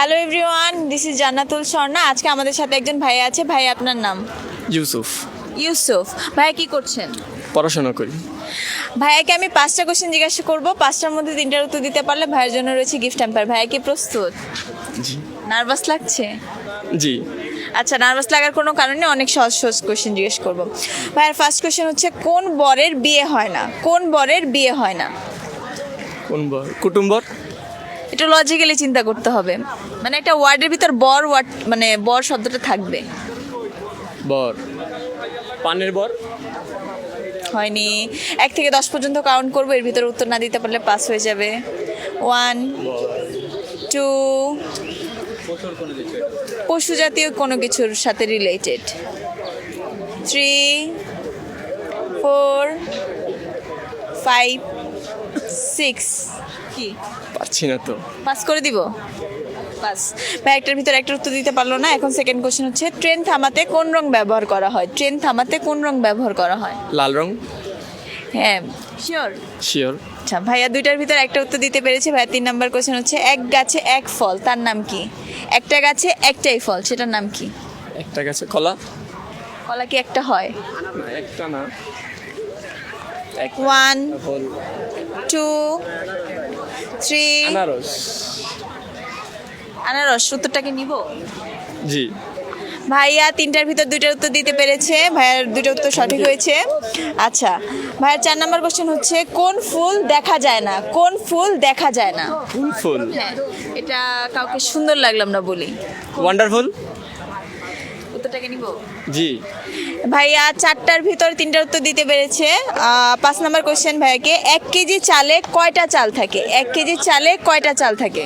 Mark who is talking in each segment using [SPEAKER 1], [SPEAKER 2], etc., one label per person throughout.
[SPEAKER 1] Hello everyone this is Jannatul Swarna আজকে আমাদের সাথে একজন ভাই আছে। ভাই আপনার নাম?
[SPEAKER 2] ইউসুফ।
[SPEAKER 1] ইউসুফ। ভাইয়া কি করছেন?
[SPEAKER 2] পড়াশোনা করি।
[SPEAKER 1] ভাইয়াকে আমি পাঁচটা কোশ্চেন জিজ্ঞাসা করব। পাঁচটার মধ্যে তিনটার উত্তর দিতে পারলে ভাইয়ের জন্য রয়েছে গিফট হ্যাম্পার ভাইয়া কি প্রস্তুত?
[SPEAKER 2] জি।
[SPEAKER 1] নার্ভাস লাগছে?
[SPEAKER 2] জি।
[SPEAKER 1] আচ্ছা নার্ভাস লাগার কোনো কারণে অনেক সহজ সহজ কোশ্চেন জিজ্ঞেস করব। ভাইয়ার ফার্স্ট কোশ্চেন হচ্ছে কোন বরের বিয়ে হয় না? কোন বরের বিয়ে হয় না?
[SPEAKER 2] কোন বর? কুটুম্বর
[SPEAKER 1] একটু লজিক্যালি চিন্তা করতে হবে। মানে একটা ওয়ার্ডের ভিতর বর ওয়ার্ড মানে বর শব্দটা থাকবে।
[SPEAKER 2] বর। পানের বর?
[SPEAKER 1] হয়নি। এক থেকে দশ পর্যন্ত কাউন্ট করব এর ভিতরে উত্তর না দিতে পারলে পাস হয়ে যাবে। ওয়ান টু পশু জাতীয় কোনো কিছুর সাথে related three four five six কি?
[SPEAKER 2] পাচ্ছি না তো।
[SPEAKER 1] পাস করে দিব? পাস ভাই একটার ভিতরে একটা উত্তর দিতে পারল না এখন সেকেন্ড কোশ্চেন হচ্ছে ট্রেন থামাতে কোন রং ব্যবহার করা হয়? ট্রেন থামাতে কোন রং ব্যবহার করা হয়?
[SPEAKER 2] লাল রং?
[SPEAKER 1] হ্যাঁ শিওর
[SPEAKER 2] শিওর
[SPEAKER 1] আচ্ছা ভাইয়া দুইটার ভিতর একটা উত্তর দিতে পেরেছে ভাইয়া তিন নাম্বার কোশ্চেন হচ্ছে এক গাছে এক ফল তার নাম কি? একটা গাছে একটাই ফল সেটার নাম কি?
[SPEAKER 2] একটা গেছে কলা?
[SPEAKER 1] কলা কি একটা হয়?
[SPEAKER 2] একটা না।
[SPEAKER 1] ওয়ান টু থ্রি
[SPEAKER 2] আনারস।
[SPEAKER 1] আনারস উত্তরটাকে নিব?
[SPEAKER 2] জি।
[SPEAKER 1] ভাইয়া তিনটার ভিতর দুইটার উত্তর দিতে পেরেছে। ভাইয়ার দুইটা উত্তর সঠিক হয়েছে। আচ্ছা ভাইয়ার চার নাম্বার কোশ্চেন হচ্ছে কোন ফুল দেখা যায় না? কোন ফুল দেখা যায় না?
[SPEAKER 2] ফুল ফুল?
[SPEAKER 1] হ্যাঁ এটা কাউকে সুন্দর লাগলাম না বলি।
[SPEAKER 2] ওয়ান্ডারফুল
[SPEAKER 1] নিব?
[SPEAKER 2] জি।
[SPEAKER 1] ভাইয়া চারটার ভিতর তিনটার উত্তর দিতে পেরেছে। পাঁচ নাম্বার কোশ্চেন ভাইয়াকে এক কেজি চালে কয়টা চাল থাকে? এক কেজি চালে কয়টা চাল থাকে?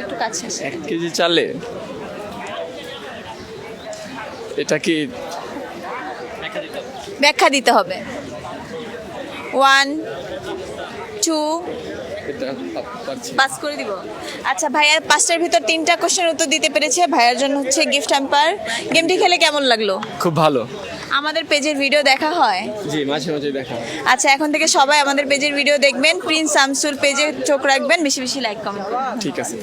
[SPEAKER 1] একটু কাছে
[SPEAKER 2] এক কেজি চালে? এটা কি
[SPEAKER 1] ব্যাখ্যা দিতে হবে। ওয়ান টু
[SPEAKER 2] এটা
[SPEAKER 1] পাস করে দিব। আচ্ছা ভাইয়ার পাঁচটার ভিতর তিনটা কোশ্চেন উত্তর দিতে পেরেছে। ভাইয়ার জন্য হচ্ছে গিফট হ্যাম্পার গেমটি খেলে কেমন লাগল?
[SPEAKER 2] খুব ভালো।
[SPEAKER 1] আমাদের পেজের ভিডিও দেখা হয়।
[SPEAKER 2] জি মাঝে মাঝে দেখা
[SPEAKER 1] আচ্ছা এখন থেকে সবাই আমাদের পেজের ভিডিও দেখবেন। প্রিন্স শামসুল পেজে চোখ রাখবেন। বেশি বেশি লাইক কমেন্ট
[SPEAKER 2] ঠিক আছে.